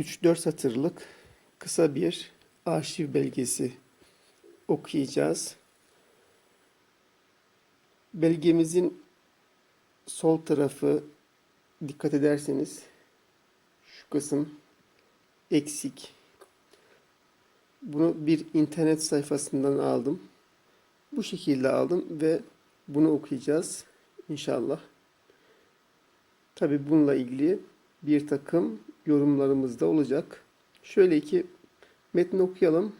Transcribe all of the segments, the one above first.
3-4 satırlık kısa bir arşiv belgesi okuyacağız. Belgemizin sol tarafı dikkat ederseniz şu kısım eksik. Bunu bir internet sayfasından aldım. Bu şekilde aldım ve bunu okuyacağız inşallah. Tabi bununla ilgili bir takım yorumlarımız da olacak. Şöyle ki metni okuyalım.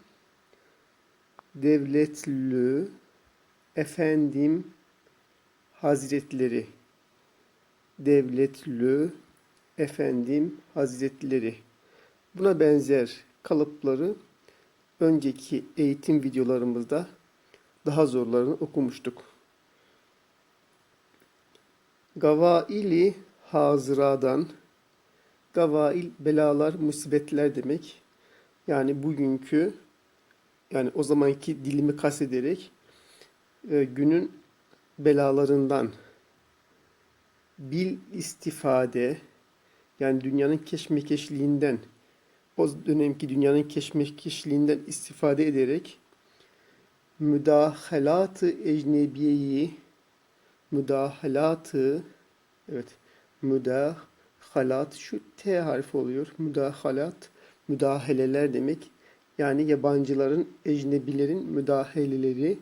Devletlü efendim hazretleri devletlü efendim hazretleri buna benzer kalıpları önceki eğitim videolarımızda daha zorlarını okumuştuk. Gavaili hazıradan gavail belalar, musibetler demek. Yani bugünkü yani o zamanki dilimi kastederek e, günün belalarından bil istifade yani dünyanın keşmekeşliğinden o dönemki dünyanın keşmekeşliğinden istifade ederek müdahalatı ecnebiyeyi müdahalatı evet müdahalat şu T harfi oluyor. Müdahalat müdahaleler demek. Yani yabancıların, ecnebilerin müdahaleleri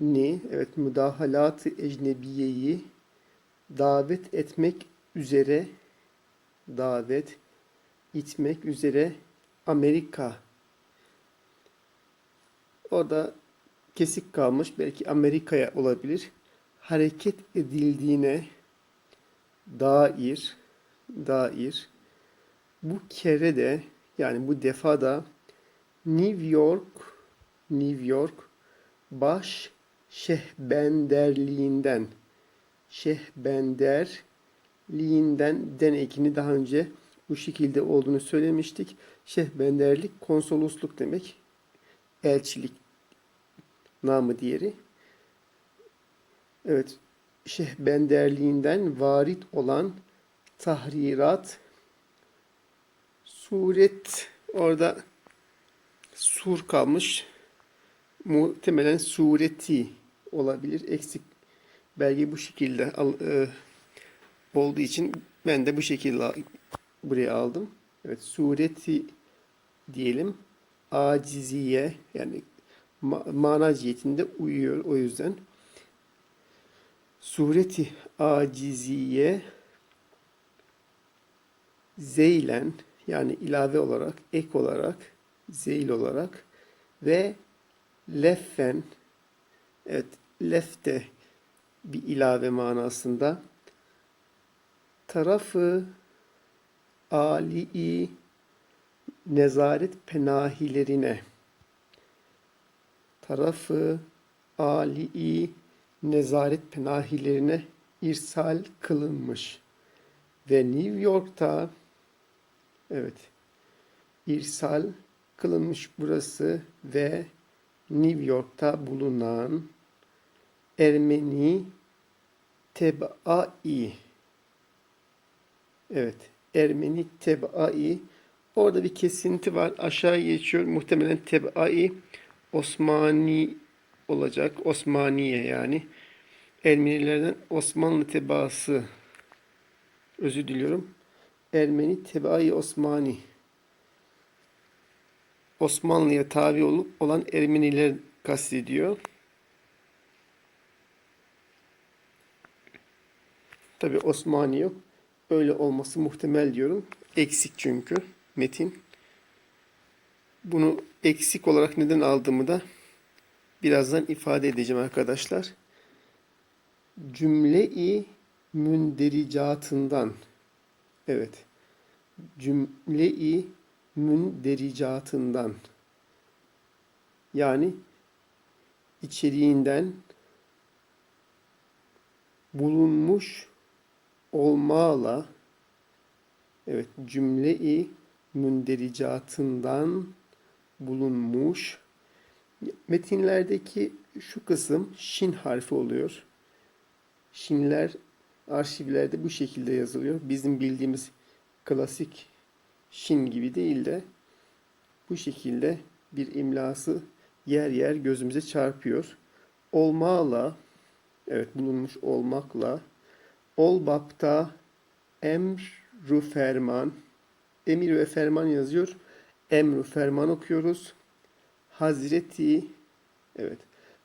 ni evet müdahalat-ı ecnebiyeyi davet etmek üzere davet itmek üzere Amerika orada kesik kalmış belki Amerika'ya olabilir hareket edildiğine dair dair bu kere de yani bu defa da New York New York baş şehbenderliğinden şehbenderliğinden den ekini daha önce bu şekilde olduğunu söylemiştik. Şehbenderlik konsolosluk demek. Elçilik namı diğeri. Evet. Şehbenderliğinden varit olan tahrirat suret orada sur kalmış. Muhtemelen sureti olabilir. Eksik belge bu şekilde e, olduğu için ben de bu şekilde buraya aldım. Evet sureti diyelim aciziye yani ma mana cihetinde uyuyor o yüzden. Sureti aciziye zeylen yani ilave olarak, ek olarak, zeyl olarak ve leffen evet lefte bir ilave manasında. Tarafı ali'i nezaret penahilerine tarafı ali'i nezaret penahilerine irsal kılınmış. Ve New York'ta evet irsal kılınmış burası ve New York'ta bulunan Ermeni tebai evet Ermeni tebai. Orada bir kesinti var aşağı geçiyor muhtemelen tebai Osmani olacak Osmaniye yani Ermenilerden Osmanlı tebaası özür diliyorum Ermeni tebai Osmani Osmanlı'ya tabi olup olan Ermeniler kastediyor. Tabi Osmani yok. Öyle olması muhtemel diyorum. Eksik çünkü metin. Bunu eksik olarak neden aldığımı da birazdan ifade edeceğim arkadaşlar. Cümle-i mündericatından. Evet. Cümle-i mündericatından. Yani içeriğinden bulunmuş olmağla evet cümle-i mündericatından bulunmuş metinlerdeki şu kısım şin harfi oluyor. Şinler arşivlerde bu şekilde yazılıyor. Bizim bildiğimiz klasik Şin gibi değil de bu şekilde bir imlası yer yer gözümüze çarpıyor. Olmağla, evet bulunmuş olmakla, olbapta emru ferman, emir ve ferman yazıyor. Emru ferman okuyoruz. Hazreti, evet,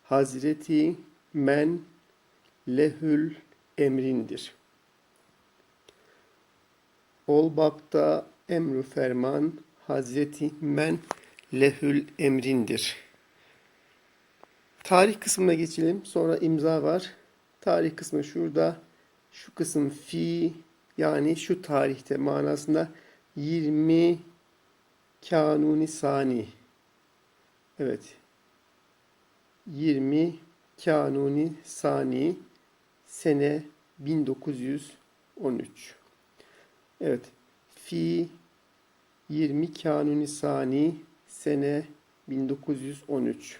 Hazreti men lehül emrindir. Ol babda emru ferman Hazreti men lehül emrindir. Tarih kısmına geçelim. Sonra imza var. Tarih kısmı şurada. Şu kısım fi yani şu tarihte manasında 20 Kanuni Sani. Evet. 20 Kanuni Sani sene 1913. Evet. Fi 20 Kanuni Sani sene 1913.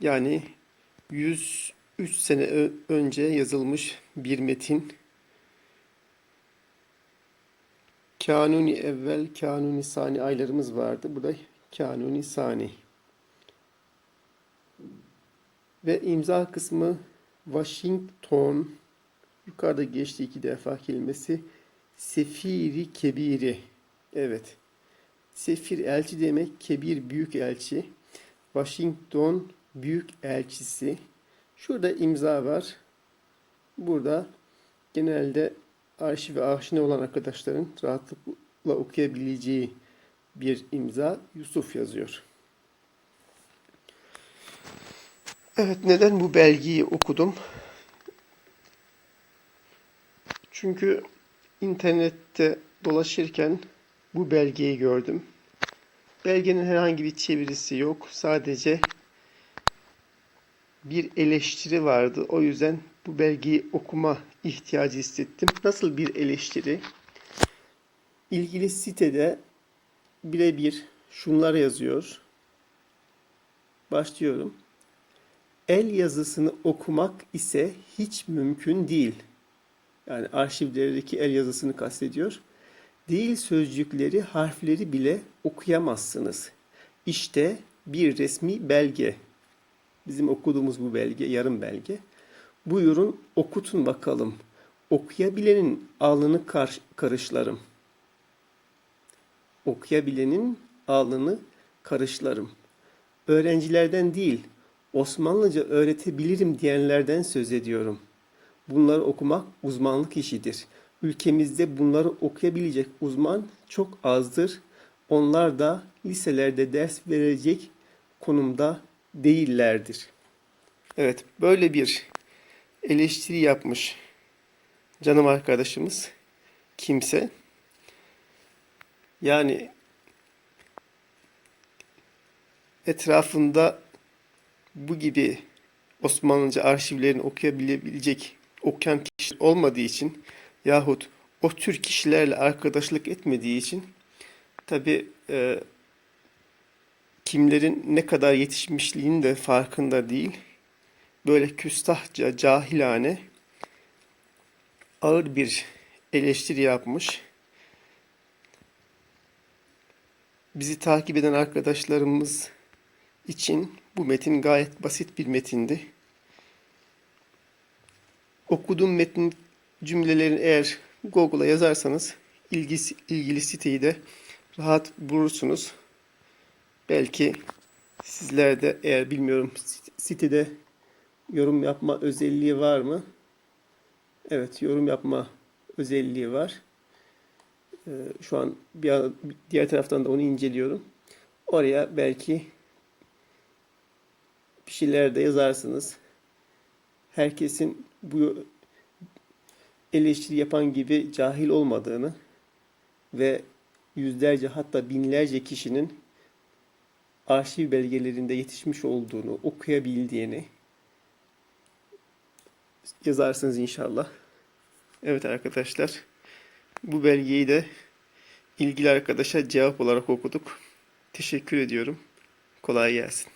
Yani 103 sene önce yazılmış bir metin. Kanuni evvel, Kanuni sani aylarımız vardı. Bu da Kanuni sani. Ve imza kısmı Washington yukarıda geçti iki defa kelimesi Sefiri Kebiri. Evet. Sefir elçi demek, kebir büyük elçi. Washington büyük elçisi. Şurada imza var. Burada genelde arşive aşina olan arkadaşların rahatlıkla okuyabileceği bir imza Yusuf yazıyor. Evet, neden bu belgeyi okudum? Çünkü internette dolaşırken bu belgeyi gördüm. Belgenin herhangi bir çevirisi yok. Sadece bir eleştiri vardı. O yüzden bu belgeyi okuma ihtiyacı hissettim. Nasıl bir eleştiri? İlgili sitede birebir şunlar yazıyor. Başlıyorum. El yazısını okumak ise hiç mümkün değil. Yani arşivlerdeki el yazısını kastediyor. Değil sözcükleri, harfleri bile okuyamazsınız. İşte bir resmi belge. Bizim okuduğumuz bu belge, yarım belge. Buyurun okutun bakalım. Okuyabilenin alnını kar karışlarım. Okuyabilenin alnını karışlarım. Öğrencilerden değil, Osmanlıca öğretebilirim diyenlerden söz ediyorum. Bunları okumak uzmanlık işidir. Ülkemizde bunları okuyabilecek uzman çok azdır. Onlar da liselerde ders verecek konumda değillerdir. Evet, böyle bir eleştiri yapmış canım arkadaşımız kimse. Yani etrafında bu gibi Osmanlıca arşivlerini okuyabilebilecek okuyan kişi olmadığı için yahut o tür kişilerle arkadaşlık etmediği için tabi e, kimlerin ne kadar yetişmişliğinin de farkında değil. Böyle küstahça, cahilane ağır bir eleştiri yapmış. Bizi takip eden arkadaşlarımız için bu metin gayet basit bir metindi. Okuduğum metin cümlelerini eğer Google'a yazarsanız ilgisi, ilgili siteyi de rahat bulursunuz. Belki sizler de eğer bilmiyorum sitede yorum yapma özelliği var mı? Evet, yorum yapma özelliği var. Ee, şu an bir diğer taraftan da onu inceliyorum. Oraya belki bir şeyler de yazarsınız. Herkesin bu eleştiri yapan gibi cahil olmadığını ve yüzlerce hatta binlerce kişinin arşiv belgelerinde yetişmiş olduğunu, okuyabildiğini yazarsınız inşallah. Evet arkadaşlar, bu belgeyi de ilgili arkadaşa cevap olarak okuduk. Teşekkür ediyorum. Kolay gelsin.